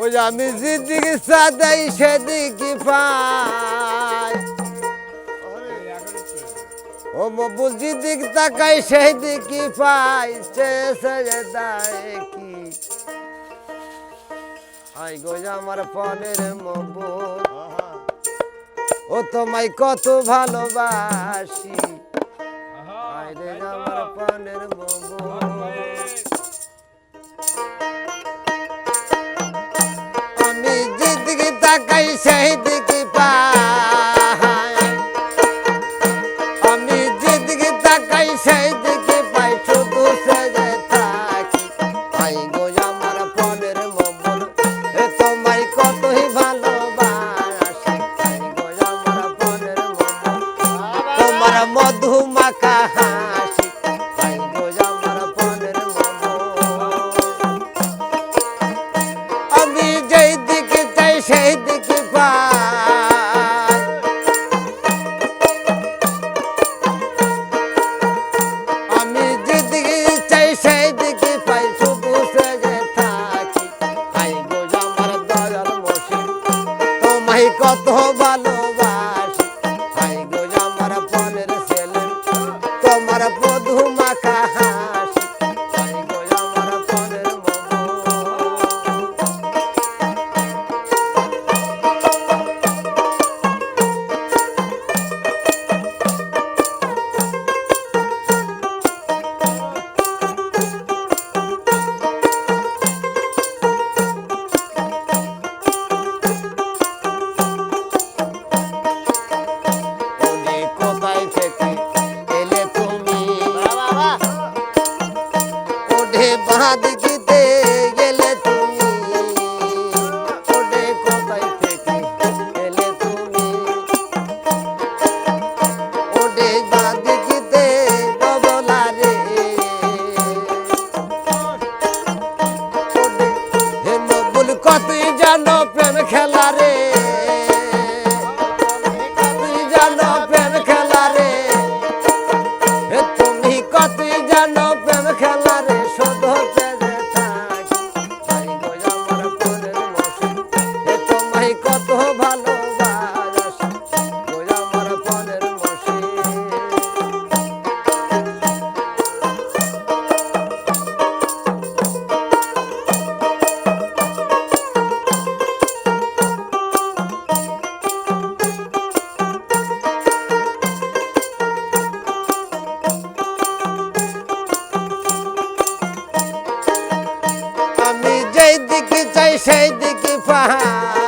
ওই আমি যেদিকে চাঁদাই সেদিকে পাই। ও বাবু যেদিক তাকাই সেই দিকে পাই, সে দায় কি? আই গোজা আমার পনেরো মবু ও তোমায় কত ভালোবাসি। আমার পনেরো say দেখে পা বাঁধ সেই দিকে পাহাড়।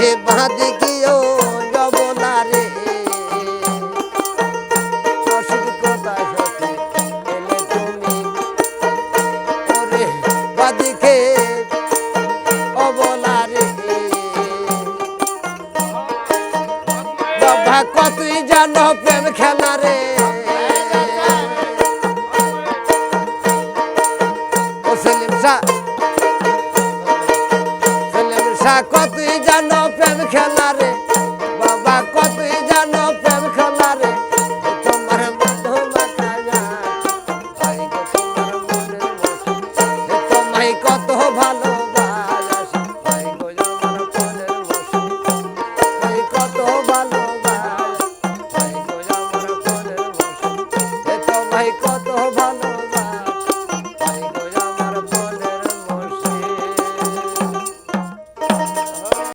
হে বাঁধ গিয়েও যবনা রে। অসুখ কথা সখী এলে তুমি ওরে খেলা রে। সেলিম শাহ আশা জানো প্রেম খেলারে।